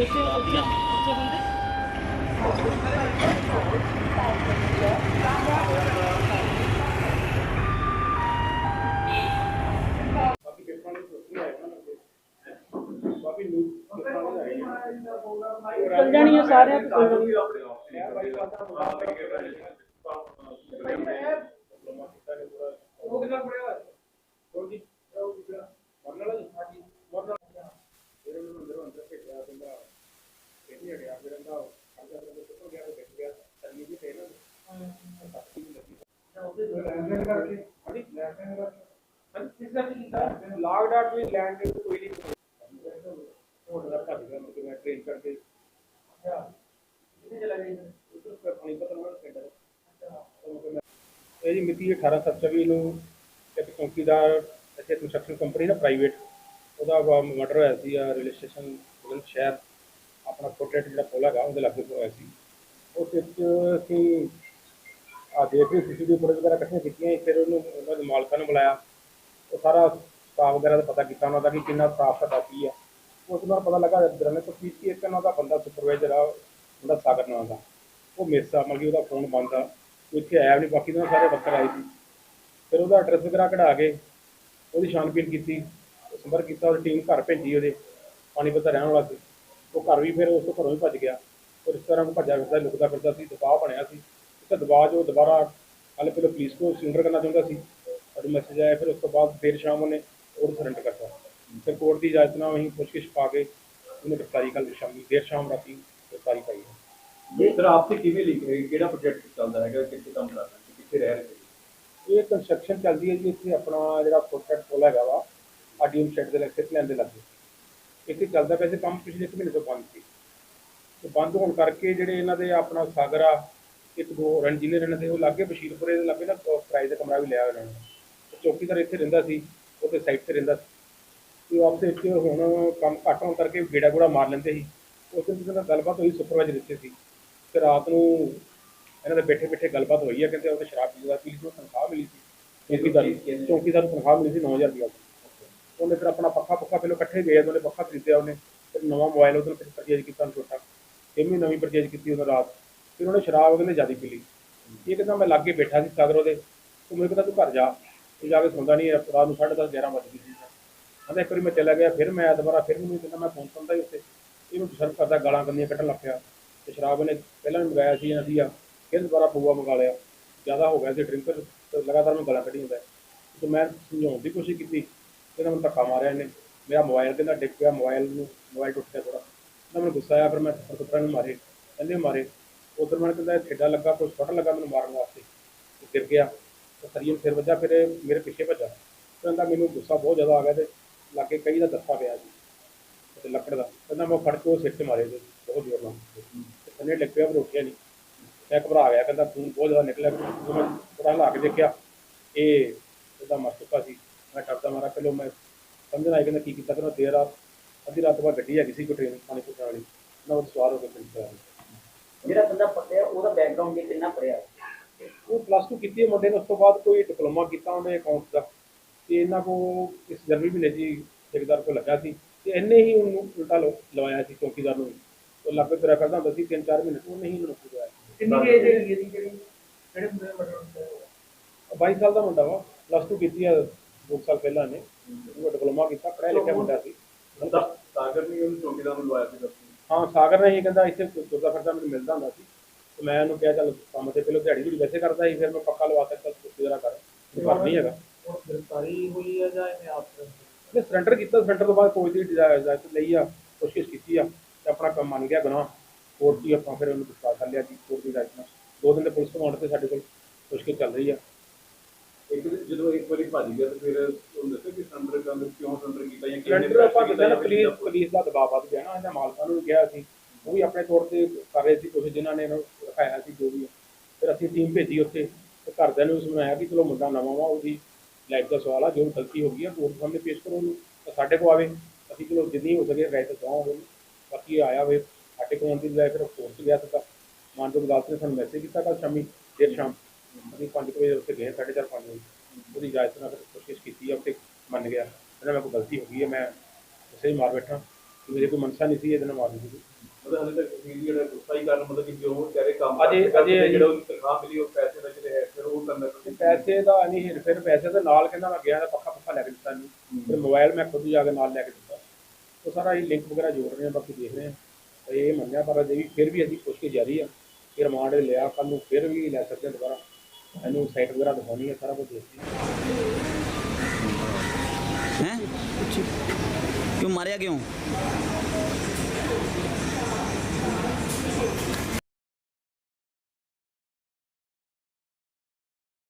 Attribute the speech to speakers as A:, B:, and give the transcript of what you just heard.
A: ਉੱਥੇ ਉੱਥੇ ਉੱਥੇ ਬੰਦੇ
B: ਬਾਕੀ ਪੇਪਰਾਂ ਦੀ ਪ੍ਰੋਸੈਸ ਆਏਗਾ ਨਾ ਬਾਕੀ ਨੂੰ ਪੇਪਰਾਂ ਦੀ ਆਏਗੀ
A: ਚੱਲ ਜਾਣੀਆਂ ਸਾਰਿਆਂ ਤੋਂ ਚੱਲ ਜਾਣੀਆਂ
B: ਯਾਰ ਬਾਈ ਬਾਤ ਦਾ ਮੁਕਾਬਲਾ ਕਰ ਰਹੇ ਨੇ ਉਹ ਕਿੰਨਾ ਪੜਿਆ ਹੋਰ ਜੀ ਉਹ ਕਿੰਨਾ ਮਰਨ ਵਾਲਾ ਜੀ ਹਾਂਜੀ ਮਰਨ ਵਾਲਾ ਫਿਰ ਉਹਨੂੰ ਅੰਦਰੋਂ ਅੰਦਰ ਭੇਜਿਆ ਕਹਿੰਦਾ ਕਿਹੜੀ ਹੜਿਆ ਫਿਰ ਕਹਿੰਦਾ ਅੰਦਰ ਅੰਦਰ ਤੋਂ ਗਿਆ ਤੇ ਬੈਠ ਗਿਆ ਤੰਨੀ ਵੀ ਤੇ ਨਾ ਲੈਂਡ ਕਰਕੇ ਹਾਂਜੀ ਲੈਂਡ ਕਰਕੇ। ਕਿਸ ਦਾ ਕੀਤਾ ਲੌਗ ਡਾਟ ਵੀ ਲੈਂਡ ਦੇ ਕੋਈ ਨਹੀਂ ਹੋਟਲ ਦਾ ਭੱਜ ਗਿਆ ਮੈਂ ਮੈਂ ਟ੍ਰੇਨ ਕਰਕੇ, ਅੱਛਾ, ਕਿੱਥੇ ਚਲਾ ਗਿਆ ਉਧਰ ਪਰ ਪਾਣੀ ਪਤਾ ਨਾ ਸੈਂਟਰ ਇਹ ਜੀ ਮਿਤੀ 1824 ਨੂੰ ਇੱਕ ਚੌਕੀਦਾਰ ਇੱਥੇ ਕੰਸਟਰਕਸ਼ਨ ਕੰਪਨੀ ਦਾ ਪ੍ਰਾਈਵੇਟ ਉਹਦਾ ਮਰਡਰ ਹੋਇਆ ਸੀ ਰੇਲਵੇ ਸਟੇਸ਼ਨ ਬੁਲੰਦ ਸ਼ਹਿਰ। ਆਪਣਾ ਕੋਟਰੇਟ ਜਿਹੜਾ ਪੁਲ ਹੈਗਾ, ਉਹਦੇ ਲਾਗੇ ਹੋਇਆ ਸੀ। ਉਸ ਵਿੱਚ ਅਸੀਂ ਆ ਦੇਖ ਰਹੇ ਸੀਸੀਟੀਵੀ ਫੁਟੇਜ ਵਗੈਰਾ ਇਕੱਠੀਆਂ ਕੀਤੀਆਂ ਫਿਰ ਉਹਨੂੰ, ਉਹਨਾਂ ਦੇ ਮਾਲਕਾਂ ਨੂੰ ਬੁਲਾਇਆ। ਉਹ ਸਾਰਾ ਸਟਾਫ ਵਗੈਰਾ ਦਾ ਪਤਾ ਕੀਤਾ, ਉਹਨਾਂ ਦਾ ਕਿ ਕਿੰਨਾ ਸਟਾਫ ਸਾਡਾ ਕੀ ਹੈ ਉਸ ਤੋਂ ਬਾਅਦ ਪਤਾ ਲੱਗਾ ਦਰਾਨੇ ਤੋਂ ਕੀ ਇੱਕ ਉਹਨਾਂ ਦਾ ਬੰਦਾ ਸੁਪਰਵਾਈਜ਼ਰ ਆ ਉਹਦਾ ਸਾਗਰ ਨਾਂ ਦਾ। ਉਹ ਮਿਸ ਆ ਮਤਲਬ ਕਿ ਉਹਦਾ ਫੋਨ ਬੰਦ ਆ। ਉਹ ਇੱਥੇ ਆਇਆ ਵੀ ਨਹੀਂ ਬਾਕੀ ਤਾਂ ਸਾਰੇ ਵਰਕਰ ਆਏ ਸੀ। ਫਿਰ ਉਹਦਾ ਐਡਰੈਸ ਵਗੈਰਾ ਕਢਾ ਕੇ ਉਹਦੀ ਛਾਣਬੀਨ ਕੀਤੀ, ਸੰਪਰਕ ਕੀਤਾ, ਉਹਦੀ ਟੀਮ ਘਰ ਭੇਜੀ ਉਹਦੇ ਪਾਣੀਪਤ ਰਹਿਣ ਵਾਲਾ ਸੀ। ਉਹ ਘਰ ਵੀ ਫਿਰ ਉਸ ਤੋਂ ਘਰੋਂ ਹੀ ਭੱਜ ਗਿਆ। ਉਹ ਇਸ ਤਰ੍ਹਾਂ ਭੱਜਾ ਫਿਰਦਾ, ਲੁਕਦਾ ਫਿਰਦਾ ਸੀ, ਦਬਾਅ ਬਣਿਆ ਸੀ। ਤੇ ਦਬਾਅ ਜੋ ਦੁਬਾਰਾ ਹਾਲੇ ਪਹਿਲਾਂ ਪੁਲਿਸ ਨੂੰ ਸਰੈਂਡਰ ਕਰਨਾ ਚਾਹੁੰਦਾ ਸੀ ਪਰ ਮੈਸੇਜ ਆਇਆ ਫਿਰ ਉਸ ਤੋਂ ਬਾਅਦ ਦੇਰ ਸ਼ਾਮ ਉਹਨੇ ਉਹ ਸਰੈਂਡਰ ਕਰਤਾ। ਫਿਰ ਕੋਰਟ ਦੀ ਇਜਾਜ਼ਤ ਨਾਲ ਅਸੀਂ ਪੁੱਛਗਿੱਛ ਪਾ ਕੇ ਉਹਨੇ ਗ੍ਰਿਫਤਾਰੀ ਕੱਲ੍ਹ ਸ਼ਾਮੀ ਦੇਰ ਸ਼ਾਮ ਰਾਤੀ ਗ੍ਰਿਫਤਾਰੀ ਪਾਈ। ਹੈ
C: ਇਹ ਸਰ ਆਪ ਤੇ ਕਿਵੇਂ ਲਿਖ ਰਹੇ ਕਿਹੜਾ ਪ੍ਰੋਜੈਕਟ ਚੱਲਦਾ ਹੈਗਾ? ਕਿੱਥੇ ਕੰਮ ਕਰ ਰਹੇ ਕਿੱਥੇ ਰਹਿ ਰਹੇ
B: ਇਹ ਕੰਸਟਰਕਸ਼ਨ ਚੱਲਦੀ ਹੈ ਜੀ ਇੱਥੇ ਆਪਣਾ ਜਿਹੜਾ ਫੁੱਟਪਾਥ ਪੁਲ ਹੈਗਾ ਵਾ ਆਡੀਅਮ ਸ਼ੈਡ ਦੇ ਲੱਗੇ ਲੈਣ ਦੇ ਲੱਗੇ। ਇੱਥੇ ਚੱਲਦਾ ਪਿਆ ਸੀ ਕੰਮ ਪਿਛਲੇ ਇੱਕ ਮਹੀਨੇ ਤੋਂ ਬੰਦ ਸੀ। ਤੇ ਬੰਦ ਹੋਣ ਕਰਕੇ ਜਿਹੜੇ ਇਹਨਾਂ ਦੇ ਆਪਣਾ ਸਾਗਰ ਆ ਇੱਕ ਦੋ ਇੰਜੀਨੀਅਰ ਇਹਨਾਂ ਦੇ ਉਹ ਲੱਗੇ ਬਸ਼ੀਰਪੁਰੇ ਦੇ ਲੱਗੇ ਨਾ ਕਿਰਾਏ ਦਾ ਕਮਰਾ ਵੀ ਲਿਆ ਹੋਇਆ ਇਹਨਾਂ ਨੇ। ਤੇ ਚੌਕੀਦਾਰ ਇੱਥੇ ਰਹਿੰਦਾ ਸੀ ਉਹਦੇ ਸਾਈਡ ਤੇ ਰਹਿੰਦਾ ਸੀ। ਤੇ ਉਹ ਆਪਸੇ ਵਿੱਚ ਹੁਣ ਕੰਮ ਘੱਟ ਹੋਣ ਕਰਕੇ ਗੇੜਾ ਗੂੜਾ ਮਾਰ ਲੈਂਦੇ ਸੀ। ਉਸ ਦਿਨ ਜਿਹਨਾਂ ਨਾਲ ਗੱਲਬਾਤ ਹੋਈ ਸੁਪਰਵਾਈਜ਼ਰ ਇੱਥੇ ਸੀ। ਤੇ ਰਾਤ ਨੂੰ ਇਹਨਾਂ ਦੇ ਬੈਠੇ ਬੈਠੇ ਗੱਲਬਾਤ ਹੋਈ ਹੈ ਕਹਿੰਦੇ ਉਹਦੇ ਸ਼ਰਾਬ ਪੀਦਾ ਪੀ ਲਈ ਸੀ, ਉਹਨੂੰ ਤਨਖਾਹ ਮਿਲੀ ਸੀ। ਚੌਕੀਦਾਰ ਚੌਕੀਦਾਰ ਨੂੰ ਤਨਖਾਹ ਮਿਲੀ ਸੀ 9000 ਰੁਪਏ ਉਹਨੇ ਫਿਰ ਆਪਣਾ ਪੱਖਾ ਪੱਖਾ ਪਹਿਲਾਂ ਇਕੱਠੇ ਗਏ ਉਹਨੇ ਪੱਖਾ ਖਰੀਦਿਆ ਉਹਨੇ। ਫਿਰ ਨਵਾਂ ਮੋਬਾਈਲ ਉਹਦੇ ਫਿਰ ਪਰਚੇਜ ਕੀਤਾ ਉਹਨੇ ਛੋਟਾ ਇਹ ਵੀ ਨਵੀਂ ਪਰਚੇਜ ਕੀਤੀ ਉਹਨੇ ਰਾਤ। ਫਿਰ ਉਹਨੇ ਸ਼ਰਾਬ ਕਹਿੰਦੇ ਜ਼ਿਆਦਾ ਪੀ ਲਈ। ਇਹ ਕਹਿੰਦਾ ਮੈਂ ਲਾਗੇ ਬੈਠਾ ਸੀ ਸਾਗਰ ਉਹਦੇ ਤੂੰ ਮੈਨੂੰ ਕਹਿੰਦਾ ਤੂੰ ਘਰ ਜਾ, ਤੂੰ ਜਾ ਕੇ ਸੌਂਦਾ ਨਹੀਂ ਰਾਤ ਨੂੰ 10:30 11 ਵਜੇ ਸੀ। ਕਹਿੰਦਾ ਇੱਕ ਵਾਰੀ ਮੈਂ ਚਲਾ ਗਿਆ, ਫਿਰ ਮੈਂ ਦੁਬਾਰਾ ਫਿਰ ਮੈਨੂੰ ਕਹਿੰਦਾ ਮੈਂ ਫੋਨ ਸੁਣਦਾ ਹੀ ਉੱਥੇ। ਇਹਨੂੰ ਡਿਸਟਰਬ ਕਰਦਾ, ਗਾਲਾਂ ਕੰਦੀਆਂ ਕੱਢਣ ਲੱਗ ਪਿਆ। ਤੇ ਸ਼ਰਾਬ ਇਹਨੇ ਪਹਿਲਾਂ ਵੀ ਮੰਗਾਇਆ ਸੀ ਇਹਨਾਂ ਸੀਗਾ ਫਿਰ ਦੁਬਾਰਾ ਪਊਆ ਮੰਗਾ ਲਿਆ। ਜ਼ਿਆਦਾ ਹੋ ਗਿਆ ਸੀ ਡਰਿੰਕਰ ਤੇ ਲਗਾਤਾਰ ਮੈਂ ਗਾਲਾਂ ਕੱਢੀ ਹੁੰਦਾ। ਤੇ ਮੈਂ ਸਮਝਾਉਣ ਦੀ ਕੋਸ਼ਿਸ਼ ਕੀਤੀ, ਕਹਿੰਦਾ ਮੈਨੂੰ ਧੱਕਾ ਮਾਰਿਆ ਇਹਨੇ। ਮੇਰਾ ਮੋਬਾਈਲ ਕਹਿੰਦਾ ਡਿੱਗ ਪਿਆ ਮੋਬਾਈਲ ਨੂੰ ਮੋਬਾਈਲ ਟੁੱਟ ਗਿਆ ਥੋੜਾ ਕਹਿੰਦਾ ਮੈਨੂੰ ਗੁੱਸਾ ਆਇਆ, ਫਿਰ ਮੈਂ ਥੱਪੜ ਨੂੰ ਮਾਰੇ, ਕਹਿੰਦੇ ਮਾਰੇ। ਉਧਰ ਮੈਂ ਕਹਿੰਦਾ ਠੇਡਾ ਲੱਗਾ, ਕੋਈ ਛੋਟਾ ਲੱਗਾ ਮੈਨੂੰ ਮਾਰਨ ਵਾਸਤੇ। ਤੇ ਗਿਰ ਗਿਆ। ਤੇ ਸਰੀਰ ਸਿਰ ਵੱਜਾ, ਫਿਰ ਇਹ ਮੇਰੇ ਪਿੱਛੇ ਭੱਜਾ। ਕਹਿੰਦਾ ਮੈਨੂੰ ਗੁੱਸਾ ਬਹੁਤ ਜ਼ਿਆਦਾ ਆ ਗਿਆ ਤੇ ਲਾਗੇ ਕਈ ਦਾ ਦੱਸਾ ਪਿਆ ਜੀ ਤੇ ਲੱਕੜ ਦਾ। ਕਹਿੰਦਾ ਮੈਂ ਫੜ ਕੇ ਉਹ ਸਿਰ ਤੇ ਮਾਰੇ ਜੀ, ਬਹੁਤ ਜ਼ੋਰ ਨਾਲ। ਤੇ ਥੱਲੇ ਡਿੱਗ ਪਿਆ ਪਰ ਉੱਠਿਆ ਨਹੀਂ। ਮੈਂ ਘਬਰਾ ਗਿਆ, ਕਹਿੰਦਾ ਖੂਨ ਬਹੁਤ ਜ਼ਿਆਦਾ ਨਿਕਲਿਆ। ਜਦੋਂ ਮੈਂ ਥੋੜਾ ਲਾ ਕੇ ਦੇਖਿਆ, ਇਹ ਉਹਦਾ ਮਰ ਚੁੱਕਾ ਸੀ। ਮੈਂ ਕਰਦਾ ਮਾਰਾ, ਪਹਿਲੋਂ ਮੈਂ ਸਮਝਣ ਆਇਆ ਕਹਿੰਦਾ ਕੀ ਕੀਤਾ ਕਹਿੰਦਾ ਦੇਰ ਰਾਤ ਅੱਧੀ ਰਾਤ ਬਾਅਦ ਗੱਡੀ ਹੈਗੀ ਸੀ ਕੋਈ ਟ੍ਰੇਨ ਪਾਣੀ ਪੁੱਛਣ ਵਾਲੀ। ਮੈਂ ਉਹ ਸਵਾਰ ਹੋ ਕੇ ਪਿੰਡ
D: ਜਿਹੜਾ ਬੰਦਾ ਪੜਿਆ ਉਹਦਾ ਬੈਕਗ੍ਰਾਉਂਡ ਜੇ ਕਿੰਨਾ ਪੜਿਆ
B: ਉਹ ਪਲੱਸ 2 ਕੀਤੀ ਹੈ ਮੁੰਡੇ ਨੇ ਉਸ ਤੋਂ ਬਾਅਦ ਕੋਈ ਡਿਪਲੋਮਾ ਕੀਤਾ ਉਹਨੇ ਅਕਾਊਂਟ ਦਾ। ਤੇ ਇਹਨਾਂ ਕੋ ਇਸ ਜਰਮਨੀ ਮਹੀਨੇ ਜੀ ਠੇਕੇਦਾਰ ਕੋ ਲੱਗਾ ਸੀ। ਤੇ ਇਹਨੇ ਹੀ ਉਹਨੂੰ ਉਲਟਾ ਲਵਾਇਆ ਸੀ ਚੌਕੀਦਾਰ ਨੂੰ ਉਹ ਲੱਗ ਤੁਰਿਆ ਕਰਦਾ ਹੁੰਦਾ ਸੀ 3-4 ਮਹੀਨੇ ਤੋਂ ਉਹਨੇ ਹੀ ਉਹਨੂੰ ਲਵਾਇਆ
D: ਕਿੰਨੀ ਏਜ ਹੈਗੀ ਇਹਦੀ ਜਿਹੜੀ ਜਿਹੜੇ ਹੁੰਦਾ ਹੈ
B: 22 ਸਾਲ ਦਾ ਮੁੰਡਾ ਵਾ ਪਲੱਸ 2 ਕੀਤੀ ਆ 2 ਸਾਲ ਪਹਿਲਾਂ ਨੇ ਉਹ ਡਿਪਲੋਮਾ ਕੀਤਾ ਪੜ੍ਹਿਆ ਲਿਖਿਆ ਮੁੰਡਾ ਸੀ।
C: ਸਾ- ਸਾਗਰ ਨੇ ਉਹਨੂੰ ਚੌਕੀਦਾਰ ਨੂੰ ਲਵਾਇਆ ਸੀ ਦੱਸੋ।
B: ਹਾਂ ਸਾਗਰ ਨੇ ਹੀ ਕਹਿੰਦਾ ਇੱਥੇ ਤੁਰਦਾ ਫਿਰਦਾ ਮੈਨੂੰ ਮਿਲਦਾ ਹੁੰਦਾ ਸੀ। ਤੇ ਮੈਂ ਉਹਨੂੰ ਕਿਹਾ ਚੱਲ ਕੰਮ ਤੇ ਪਹਿਲਾਂ ਦਿਹਾੜੀ ਵੀ ਵੈਸੇ ਕਰਦਾ ਸੀ ਫਿਰ ਮੈਂ ਪੱਕਾ ਲਵਾ ਦਿੱਤਾ ਤੁਸੀਂ ਜਰਾ ਕਰ। ਇਹ ਕਰ ਨਹੀਂ ਹੈਗਾ।
D: ਹੁਣ ਗ੍ਰਿਫਤਾਰੀ ਹੋਈ ਹੈ ਜਾਂ ਇਹਨੇ ਆਪ
B: ਉਹਨੇ ਸਰੈਂਡਰ ਕੀਤਾ ਸਰੈਂਡਰ ਤੋਂ ਬਾਅਦ ਕੋਈ ਦੀ ਇਜਾਜ਼ਤ ਲਈ ਆ ਕੋਸ਼ਿਸ਼ ਕੀਤੀ ਆ ਤੇ ਆਪਣਾ ਕੰਮ ਮੰਨ ਗਿਆ ਗੁਨਾਹ। ਕੋਰਟ ਦੀ ਆਪਾਂ ਫਿਰ ਉਹਨੂੰ ਕਰ ਲਿਆ ਜੀ ਕੋਰਟ ਦੀ ਨਾਲ ਦੋ ਦਿਨ ਦੇ ਪੁਲਿਸ ਕਮਾਂਡ ਤੇ ਸਾਡੇ ਕੋਲ ਪੁੱਛਗਿੱਛ ਚੱਲ ਰਹੀ ਆ।
C: ਇੱਕ ਦਿਨ ਜਦੋਂ ਇੱਕ ਵਾਰੀ ਭੱਜ ਗਿਆ ਤੇ ਫਿਰ ਉਹਨੂੰ ਦੱਸਿਆ ਕਿ ਸਿਲੰਡਰ ਕੰਮ ਕਿਉਂ ਸਿਲੰਡਰ ਕੀਤਾ ਜਾਂ ਕਿਹਨੇ
B: ਸਿਲੰਡਰ ਆਪਾਂ
C: ਕੀਤਾ
B: ਦੱਸਿਆ ਨਾ
C: ਜਾਂ
B: ਪੁਲਿਸ ਪੁਲਿਸ ਦਾ ਦਬਾਅ ਵੱਧ ਗਿਆ ਨਾ ਇਹਦਾ ਮਾਲਕਾਂ ਨੂੰ ਵੀ ਕਿਹਾ ਸੀ। ਉਹ ਵੀ ਆਪਣੇ ਤੌਰ ਤੇ ਕਰ ਰਹੇ ਸੀ ਕੁਝ ਜਿਨ੍ਹਾਂ ਨੇ ਇਹਨੂੰ ਰਖਾਇਆ ਸੀ ਜੋ ਵੀ ਆ। ਫਿਰ ਅਸੀਂ ਟੀਮ ਭੇਜੀ ਉੱਥੇ ਤੇ ਘਰਦਿਆਂ ਨੂੰ ਵੀ ਸਮਝਾਇਆ ਕਿ ਚਲੋ ਮੁੰਡਾ ਨਵਾਂ ਵਾ ਉਹਦੀ ਲਾਈਫ ਦਾ ਸਵਾਲ ਆ ਜੋ ਗਲਤੀ ਹੋ ਗਈ ਆ ਕੋਰਟ ਸਾਹਮਣੇ ਪੇਸ਼ ਕਰੋ ਉਹਨੂੰ ਤਾਂ ਸਾਡੇ ਕੋਲ ਆਵੇ। ਅਸੀਂ ਚਲੋ ਜਿੰਨੀ ਹੋ ਸਕੇ ਰਾਇਤ ਦਵਾਂਗੇ ਬਾਕੀ ਇਹ ਆਇਆ ਵੇ ਸਾਡੇ ਕੋਲ ਆਉਣ ਦੀ ਬਜਾਏ ਫਿਰ ਕੋਰਟ ਗਿਆ ਸੀਗਾ ਮਾਨਯੋਗ ਅਦਾਲਤ ਨੇ ਸਾਨੂੰ ਮੈਸੇਜ ਕੀਤਾ ਕੱਲ ਸ਼ਾਮੀ ਦੇਰ ਸ਼ਾਮ। ਅਸੀਂ 5 ਵਜੇ ਉੱਥੇ ਗਏ 4:30 5 ਵਜੇ। ਉਹਦੀ ਇਜਾਜ਼ਤ ਨਾਲ ਫਿਰ ਕੋਸ਼ਿਸ਼ ਕੀਤੀ ਆ ਉੱਥੇ ਮੰਨ ਗਿਆ। ਕਹਿੰਦਾ ਮੇਰੇ ਕੋਲ ਗਲਤੀ ਹੋ ਗਈ ਹੈ ਮੈਂ ਉਸੇ ਹੀ ਮਾਰ ਬੈਠਾ। ਕਿ ਮੇਰੇ ਕੋਈ ਮਨਸਾ ਨਹੀਂ ਸੀ ਇਹਦੇ ਨਾਲ ਮਾਰਨੀ ਸੀ
C: ਮਤਲਬ ਹਲੇ ਤੱਕ ਵੀ ਜਿਹੜਾ ਗੁੱਸਾ ਹੀ ਕਾਰਨ ਮਤਲਬ ਕਿ ਜੋ ਵਿਚਾਰੇ ਕੰਮ
B: ਅਜੇ- ਅਜੇ-
C: ਜਿਹੜਾ ਉਹਨੂੰ ਤਨਖਾਹ ਮਿਲੀ ਉਹ ਪੈਸੇ ਦਾ ਜਿਹੜੇ ਹੈ ਫਿਰ ਉਹ ਕਰਨਾ
B: ਤੇ ਪੈਸੇ ਦਾ ਨਹੀਂ ਹੀਰ ਫਿਰ ਪੈਸੇ ਦੇ ਨਾਲ ਕਹਿੰਦਾ ਮੈਂ ਗਿਆ ਤਾਂ ਪੱਖਾ ਪੱਖਾ ਲੈ ਕੇ ਦਿੱਤਾ ਨਹੀਂ। ਫਿਰ ਮੋਬਾਈਲ ਮੈਂ ਖੁਦ ਜਾ ਕੇ ਨਾਲ ਲੈ ਕੇ ਦਿੱਤਾ। ਉਹ ਸਾਰਾ ਇਹ ਲਿੰਕ ਵਗੈਰਾ ਜੋੜ ਰਹੇ ਆ ਬਾਕੀ ਦੇਖ ਰਹੇ ਆ। ਇਹ ਮੰਨਿਆ ਪਰ ਅਜੇ ਵੀ ਫਿਰ ਵੀ ਅਸੀਂ ਪੁੱਛ ਜਾਰੀ ਆ। ਕਿ ਰਿਮਾਂਡ ਲਿਆ ਕੱਲ ਨੂੰ ਫਿਰ ਵੀ ਲੈ ਸਕਦੇ ਦੁਬਾਰਾ। ਇਹਨੂੰ ਸਾਈਟ ਵਗੈਰਾ ਦਿਖਾਉਣੀ ਹੈ ਸਾਰਾ ਕੁਝ
E: ਹੈ? ਕਿਉਂ ਮਾਰਿਆ ਕਿਉਂ?